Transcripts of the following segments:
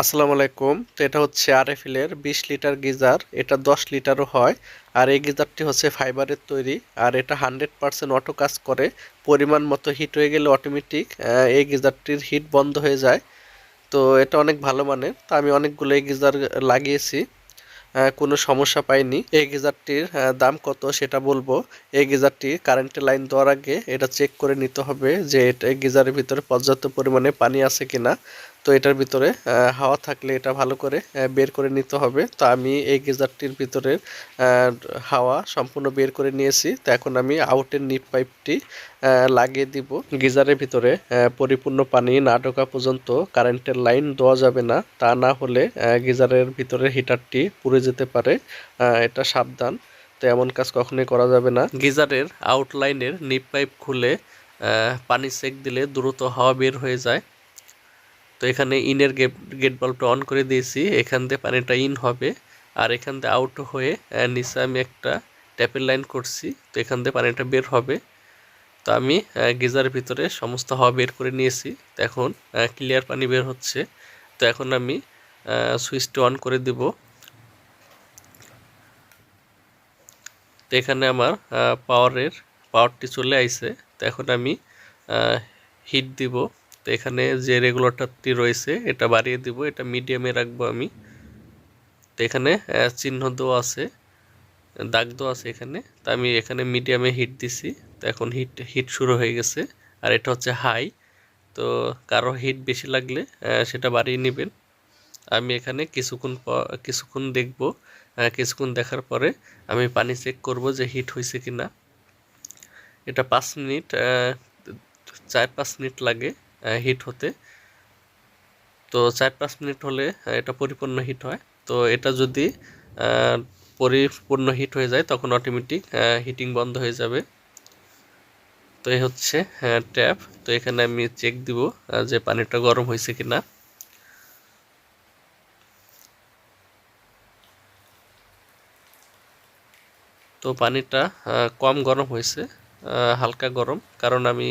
আসসালামু আলাইকুম। তো এটা হচ্ছে আরএফএলের বিশ লিটার গিজার। এটা দশ লিটারও হয়। আর এই গিজারটি হচ্ছে ফাইবারের তৈরি। আর এটা হান্ড্রেড পার্সেন্ট অটো কাজ করে। পরিমাণ মতো হিট হয়ে গেলে অটোমেটিক এই গিজারটির হিট বন্ধ হয়ে যায়। তো এটা অনেক ভালো মানের। তো আমি অনেকগুলো এই গিজার লাগিয়েছি। কোনো সমস্যা পাইনি। এই গিজারটির দাম কত সেটা বলব। এই গিজারটি কারেন্টের লাইন দেওয়ার আগে এটা চেক করে নিতে হবে যে এটা এই গিজারের ভিতরে পর্যাপ্ত পরিমাণে পানি আছে কিনা। তো এটার ভিতরে হাওয়া থাকলে এটা ভালো করে বের করে নিতে হবে। তো আমি এই গিজারটির ভিতরে হাওয়া সম্পূর্ণ বের করে নিয়েছি। তো এখন আমি আউটের নিপ পাইপটি লাগিয়ে দিব। গিজারের ভিতরে পরিপূর্ণ পানি না ঢোকা পর্যন্ত কারেন্টের লাইন দেওয়া যাবে না। তা না হলে গিজারের ভিতরে হিটারটি পুড়ে যেতে পারে। এটা সাবধান। তো এমন কাজ কখনোই করা যাবে না। গিজারের আউটলাইনের নিপ পাইপ খুলে পানি সেক দিলে দ্রুত হাওয়া বের হয়ে যায়। তো এখানে ইনের গেট গেট বাল্বটা অন করে দিয়েছি। এখান দিয়ে পানিটা ইন হবে। আর এখান দিয়ে আউট হয়ে নিচে আমি একটা ট্যাপের লাইন করছি। তো এখান দিয়ে পানিটা বের হবে। তো আমি আহ, গিজারের ভিতরে সমস্ত হাওয়া বের করে নিয়েছি। তো এখন ক্লিয়ার পানি বের হচ্ছে। তো এখন আমি সুইচটা অন করে দিব। তো এখানে আমার পাওয়ারের পাওয়ারটি চলে আইছে। তো এখন আমি হিট দিব। তো এখানে যে রেগুলেটরটি রয়েছে, এটা বাড়িয়ে দিব, এটা মিডিয়ামে রাখব আমি। তো এখানে চিহ্ন দেওয়া আছে, দাগ দেওয়া আছে এখানে। তো আমি এখানে মিডিয়ামে হিট দিছি। তো এখন হিট হিট শুরু হয়ে গেছে। আর এটা হচ্ছে হাই। তো কারও হিট বেশি লাগলে সেটা বাড়িয়ে নেবেন। আমি এখানে কিছুক্ষণ কিছুক্ষণ দেখব কিছুক্ষণ দেখার পরে আমি পানি চেক করব যে হিট হয়েছে কি না এটা পাঁচ মিনিট চার পাঁচ মিনিট লাগে। হিট হতে। তো চার পাঁচ মিনিট হলে এটা পরিপূর্ণ হিট হয়। তো এটা যদি পরিপূর্ণ হিট হয়ে যায়, তখন অটোমেটিক হিটিং বন্ধ হয়ে যাবে। তো এই হচ্ছে ট্যাপ তো এখানে আমি চেক দিব যে পানিটা গরম হয়েছে কি না তো পানিটা কম গরম হয়েছে। হালকা গরম। কারণ আমি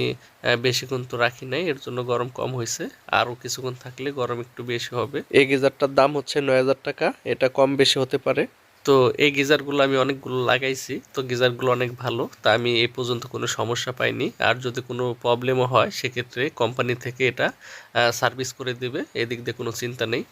বেশিক্ষণ তো রাখি নাই এর জন্য গরম কম হয়েছে আরও কিছুক্ষণ থাকলে গরম একটু বেশি হবে। এই গিজারটার দাম হচ্ছে নয় হাজার টাকা এটা কম বেশি হতে পারে। তো এই গিজারগুলো আমি অনেকগুলো লাগাইছি তো গিজারগুলো অনেক ভালো তা আমি এই পর্যন্ত কোনো সমস্যা পাইনি। আর যদি কোনো প্রবলেমও হয় সেক্ষেত্রে কোম্পানি থেকে এটা সার্ভিস করে দেবে এদিক দিয়ে কোনো চিন্তা নেই।